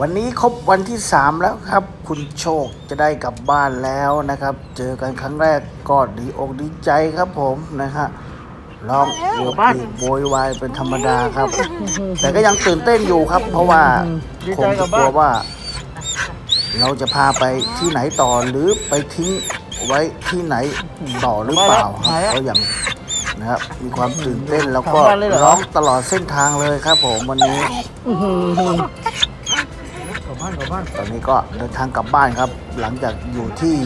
วันนี้ครบวันที่ 3 แล้วครับ คุณโชคจะได้กลับบ้านแล้วนะครับ เจอกันครั้งแรกก็ดีอกดีใจครับผมนะฮะร้องโวยวายโวยวายเป็นธรรมดาครับ แต่ก็ยังตื่นเต้นอยู่ครับ เพราะว่าคงจะกลัวว่า เราจะพาไปที่ไหนต่อหรือไปทิ้งไว้ที่ไหนต่อหรือเปล่าครับก็ยังนะครับมีความตื่นเต้นแล้วก็ร้องตลอดเส้นทางเลยครับผมวันนี้กลั บบ้านกลับบ้านตอนนี้ก็เดินทางกลับบ้านครับ หลังจากอยู่ที่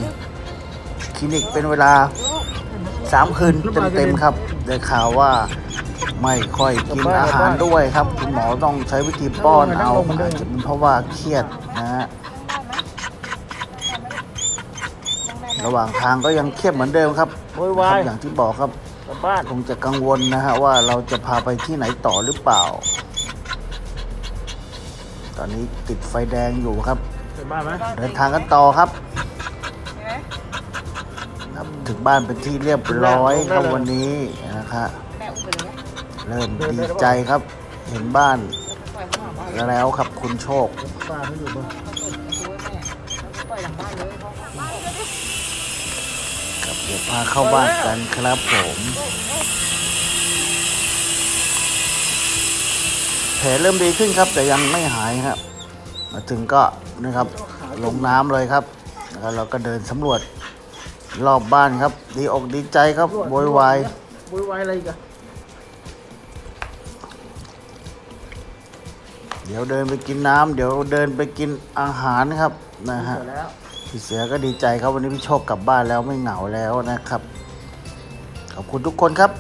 คลินิกเป็นเวลาสามคืนเต็มๆครับได้ข่าวว่าไม่ค่อยกินอาหารด้วยครับคุณหมอต้องใช้วิธีป้อนเอาอาจจะเป็นเพราะว่าเครียดนะฮะระหว่างทางก็ยังเครียดเหมือนเดิมครับโวยวาครัยบอย่างที่บอกครับกลับบ้านคงจะกังวลนะฮะว่าเราจะพาไปที่ไหนต่อหรือเปล่า ตอนนี้ติดไฟแดงอยู่ครับกลับบ้านไหมเดินทางกันต่อครับครับถึงบ้านเป็นที่เรียบร้อยครับวันนี้นะครับเริ่มดีใจครับ เห็นบ้านแล้วครับคุณโชคป้าไม่อยู่บ้านครับเดี๋ยวพาเข้าบ้านกันครับผมแผ ลเริ่มดีขึ้นครับ แต่ยังไม่หายครับ มาถึงก็นะครับลงน้ำเลยครับ แล้วเราก็เดินสำรวจรอบบ้านครับ ดีอกดีใจครับโวยวายโวยวายอะไรอีกันเดี๋ยวเดินไปกินน้ำเดี๋ยวเดินไปกินอาหารครับนะฮะแล้วพี่เสือก็ดีใจครับวันนี้พี่โชคกลับบ้านแล้วไม่เหงาแล้วนะครับ ขอบคุณทุกคนครับ